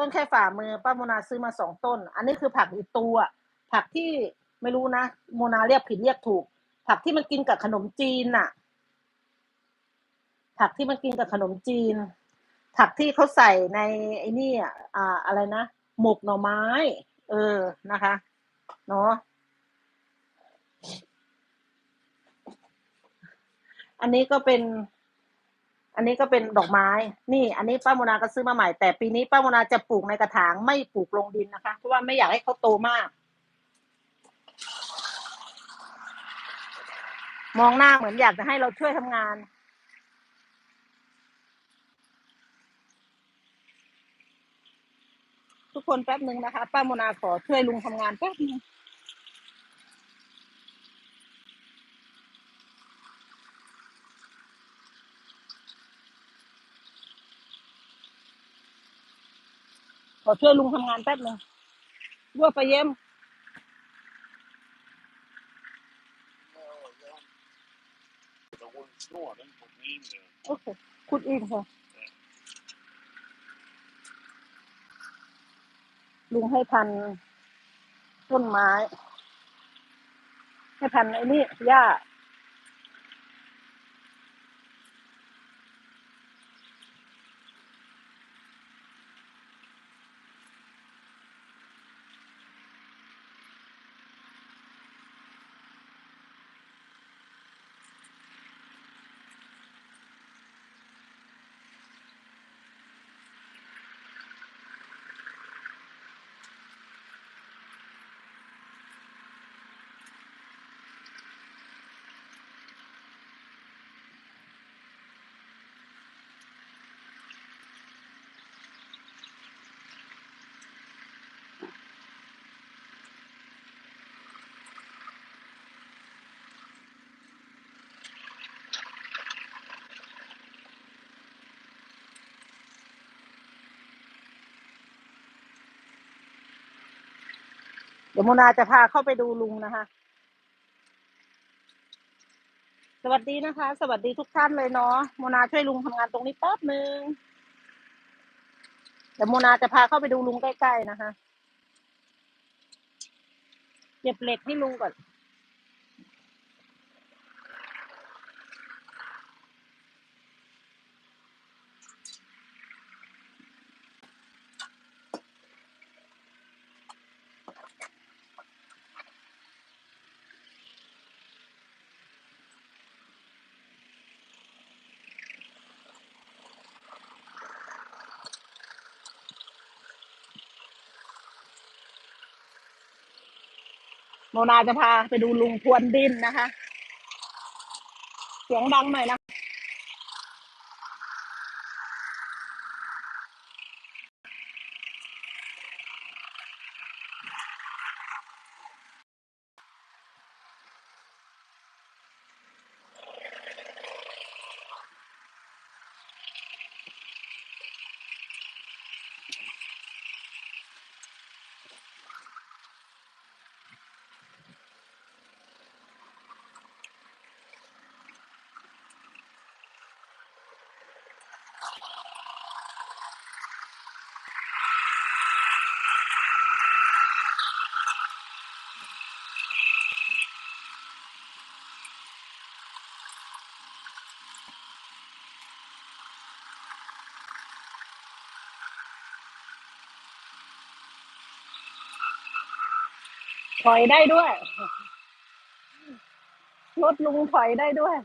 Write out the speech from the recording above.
ต้นแค่ฝ่ามือป้าโมนาซื้อมาสองต้น อันนี้คือผักอีตูอะผักที่ไม่รู้นะโมนาเรียกผิดเรียกถูก ผักที่มันกินกับขนมจีนน่ะ ผักที่มันกินกับขนมจีน ผักที่เขาใส่ในไอ้นี่อะอ่าอะไรนะหมกหน่อไม้ เออนะคะเนาะอันนี้ก็เป็น อันนี้ก็เป็นดอกไม้ นี่ อันนี้ป้าโมนาก็ซื้อมาใหม่ แต่ปีนี้ป้าโมนาจะปลูกในกระถางไม่ปลูกลงดินนะคะ เพราะว่าไม่อยากให้เขาโตมาก มองหน้าเหมือนอยากจะให้เราช่วยทำงานทุกคนแป๊บหนึ่งนะคะ ป้าโมนาขอช่วยลุงทำงานแป๊บหนึง อช่วยลุงทำงานแป๊บหนึ่งรั่วไปเยี่ยมโอเคขุดอีกค่ะลุงให้พันต้นไม้ ให้พันไอ้นี่หญ้า เดี๋ยวโมนาจะพาเข้าไปดูลุงนะคะ สวัสดีนะคะ สวัสดีทุกท่านเลยเนาะโมนาช่วยลุงทำงานตรงนี้แป๊บหนึ่งเดี๋ยวโมนาจะพาเข้าไปดูลุงใกล้ๆนะคะ เก็บเหล็กให้ลุงก่อน โมนาจะพาไปดูลุงพวนดินนะคะ เสียงดังหน่อยนะ ถอยได้ด้วย รถลุงถอยได้ด้วย